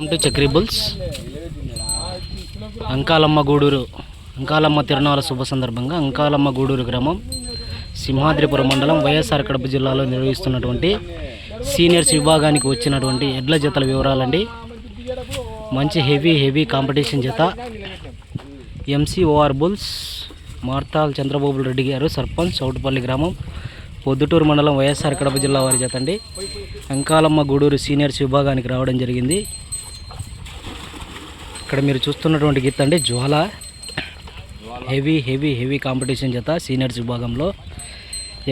To చక్రీబుల్స్ అంకాలమ్మ గూడూరు అంకాలమ్మ తిరునాల శుభ సందర్భంగా అంకాలమ్మ గూడూరు గ్రామం సింహాద్రిపురం మండలం వైఎస్ఆర్ కడప జిల్లాలో నిర్వహిస్తున్నటువంటి సీనియర్స్ విభాగానికి వచ్చినటువంటి ఎడ్ల జతల వివరాలండి. మంచి హెవీ హెవీ కాంపిటీషన్ జత. ఎంసీఓఆర్ బుల్స్ మార్తాల్ చంద్రబాబు రెడ్డి గారు సర్పంచ్ చౌటుపల్లి గ్రామం పొద్దుటూరు మండలం వైఎస్ఆర్ కడప జిల్లా వారి జత అండి. అంకాలమ్మ గూడూరు సీనియర్స్ విభాగానికి రావడం జరిగింది. ఇక్కడ మీరు చూస్తున్నటువంటి గీత అండి Jwala. Heavy heavy heavy competition జత సీనియర్స్ విభాగంలో.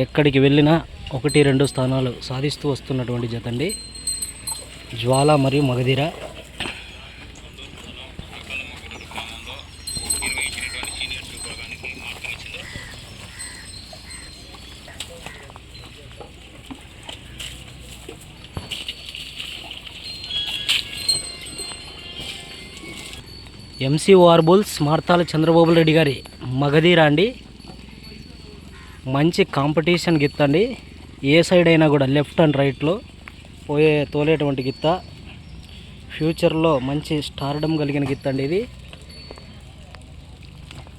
ఎక్కడికి వెళ్ళినా ఒకటి రెండు స్థానాలు సాధిస్తూ వస్తున్నటువంటి జత అండి. జ్వాల మరియు మగధీర. ఎంసీఓఆర్ బుల్స్ మార్తాల చంద్రబాబు రెడ్డి గారి మగధీరా అండి మంచి కాంపిటీషన్ గిత్త అండి ఏ సైడ్ అయినా కూడా లెఫ్ట్ అండ్ రైట్లో పోయే తోలేటువంటి గిత్త. ఫ్యూచర్లో మంచి స్టార్డమ్ కలిగిన గిత్త అండి ఇది.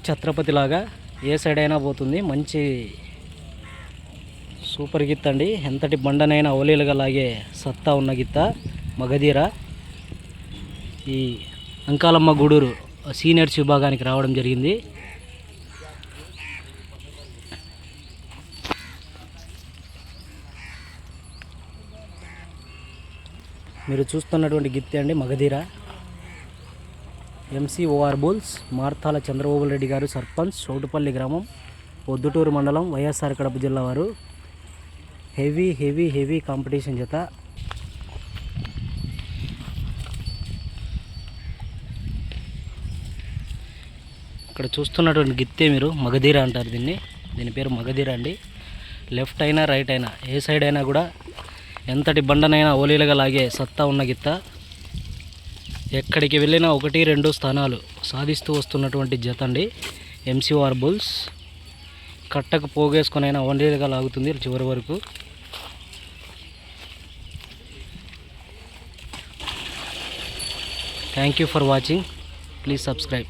ఛత్రపతి లాగా ఏ సైడ్ అయినా పోతుంది. మంచి సూపర్ గిత్త అండి ఎంతటి బండనైనా ఓలీలుగా లాగే సత్తా ఉన్న గిత్త మగధీర. ఈ అంకాలమ్మ గూడూరు సీనియర్స్ విభాగానికి రావడం జరిగింది. మీరు చూస్తున్నటువంటి గిత్తే అండి మగధీర. ఎంసీఓఆర్ బుల్స్ మార్తాల చంద్రబాబు రెడ్డి గారు సర్పంచ్ చోటుపల్లి గ్రామం పొద్దుటూరు మండలం వైఎస్ఆర్ కడప జిల్లా వారు. హెవీ హెవీ హెవీ కాంపిటీషన్ జత. ఇక్కడ చూస్తున్నటువంటి గిత్తే మీరు మగధీర అంటారు దీన్ని. దీని పేరు మగధీర అండి. లెఫ్ట్ అయినా రైట్ అయినా ఏ సైడ్ అయినా కూడా ఎంతటి బండనైనా ఓలీలుగా లాగే సత్తా ఉన్న గిత్త. ఎక్కడికి వెళ్ళినా ఒకటి రెండు స్థానాలు సాధిస్తూ వస్తున్నటువంటి జత అండి. ఎంసీఆర్ బుల్స్ కట్టకు పోగేసుకునైనా ఓలీలుగా లాగుతుంది చివరి వరకు. Thank you for watching please subscribe